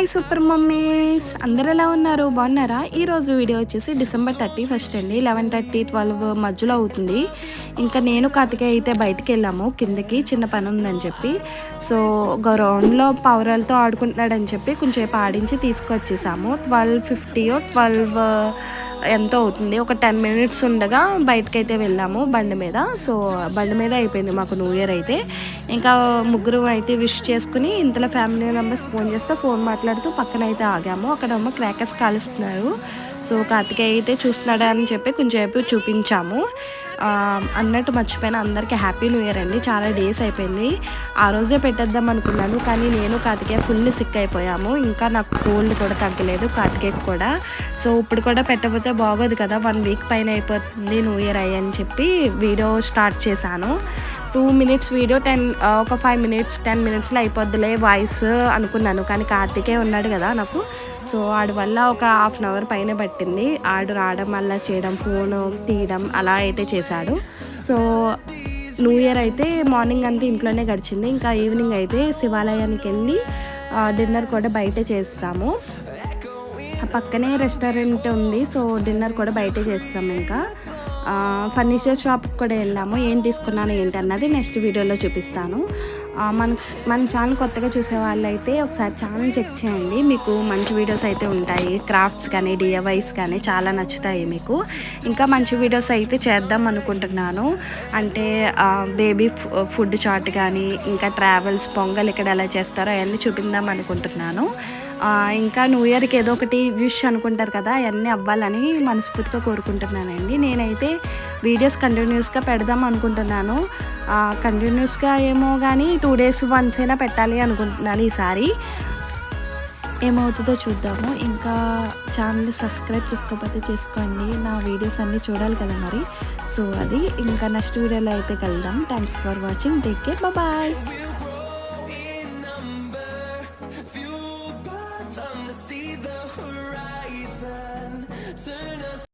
Hi super mummies. అందరు ఎలా ఉన్నారు? బాగున్నారా? ఈరోజు వీడియో వచ్చేసి డిసెంబర్ థర్టీ ఫస్ట్ అండి. లెవెన్ థర్టీ ట్వెల్వ్ మధ్యలో అవుతుంది. ఇంకా నేను కాతిక అయితే బయటికి వెళ్ళాము. కిందకి చిన్న పని ఉందని చెప్పి. సో గ్రౌండ్లో పౌరాలతో ఆడుకుంటున్నాడని చెప్పి కొంచెంసేపు ఆడించి తీసుకొచ్చేసాము. ట్వెల్వ్ ఫిఫ్టీయో ట్వెల్వ్ ఎంతో అవుతుంది. ఒక టెన్ మినిట్స్ ఉండగా బయటకైతే వెళ్ళాము బండి మీద. సో బండి మీద అయిపోయింది మాకు న్యూ ఇయర్ అయితే. ఇంకా ముగ్గురు అయితే విష్ చేసుకుని ఇంతలో ఫ్యామిలీ మెంబర్స్ ఫోన్ చేస్తే ఫోన్ మాట్లాడుతూ పక్కన అయితే ఆగాము. అక్కడ అమ్మ క్రాకర్స్ కాలుస్తున్నారు. సో కార్తికేయ అయితే చూస్తున్నాడు అని చెప్పి కొంచెంసేపు చూపించాము. అన్నట్టు మర్చిపోయిన అందరికీ హ్యాపీ న్యూ ఇయర్ అండి. చాలా డేస్ అయిపోయింది. ఆ రోజే పెట్టేద్దాం అనుకున్నాను కానీ నేను కార్తికేయ ఫుల్ సిక్ అయిపోయాము. ఇంకా నాకు కోల్డ్ కూడా తగ్గలేదు కార్తికేయ కూడా. సో ఇప్పుడు కూడా పెట్టకపోతే బాగోదు కదా వన్ వీక్ పైన అయిపోతుంది న్యూ ఇయర్ అయ్యి అని చెప్పి వీడియో స్టార్ట్ చేశాను. టూ మినిట్స్ వీడియో టెన్ ఒక ఫైవ్ మినిట్స్ టెన్ మినిట్స్లో అయిపోద్దిలే వాయిస్ అనుకున్నాను. కానీ కార్తికే ఉన్నాడు కదా నాకు. సో ఆడి వల్ల ఒక హాఫ్ అన్ అవర్ పైన పట్టింది. ఆడు రావడం వల్ల చేయడం ఫోన్ తీయడం అలా అయితే చేశాడు. సో న్యూ ఇయర్ అయితే మార్నింగ్ అంతా ఇంట్లోనే గడిచింది. ఇంకా ఈవినింగ్ అయితే శివాలయానికి వెళ్ళి డిన్నర్ కూడా బయటే చేస్తాము. పక్కనే రెస్టారెంట్ ఉంది. సో డిన్నర్ కూడా బయటే చేస్తాము ఇంకా. ఫర్నిచర్ షాప్ కూడా వెళ్ళాము. ఏం తీసుకున్నాను ఏంటన్నది నెక్స్ట్ వీడియోలో చూపిస్తాను. మన మన ఛానల్ కొత్తగా చూసే వాళ్ళైతే ఒకసారి ఛానల్ చెక్ చేయండి. మీకు మంచి వీడియోస్ అయితే ఉంటాయి. క్రాఫ్ట్స్ కానీ డిఎవైస్ కానీ చాలా నచ్చుతాయి మీకు. ఇంకా మంచి వీడియోస్ అయితే చేద్దాం అనుకుంటున్నాను. అంటే బేబీ ఫుడ్ చాట్ కానీ ఇంకా ట్రావెల్స్ పొంగల్ ఇక్కడ ఎలా చేస్తారో అవన్నీ చూపిందాం అనుకుంటున్నాను. ఇంకా న్యూ ఇయర్కి ఏదో ఒకటి విష్ అనుకుంటారు కదా అవన్నీ అవ్వాలని మనస్ఫూర్తిగా కోరుకుంటున్నానండి. నేనైతే వీడియోస్ కంటిన్యూస్గా పెడదాం అనుకుంటున్నాను. కంటిన్యూస్గా ఏమో కానీ టూ డేస్ వన్స్ అయినా పెట్టాలి అనుకుంటున్నాను ఈసారి. ఏమవుతుందో చూద్దాము. ఇంకా ఛానల్ని సబ్స్క్రైబ్ చేసుకోకపోతే చేసుకోండి. నా వీడియోస్ అన్నీ చూడాలి కదా మరి. సో అది ఇంకా నెక్స్ట్ వీడియోలో అయితే కలుద్దాం. Thanks for watching take care bye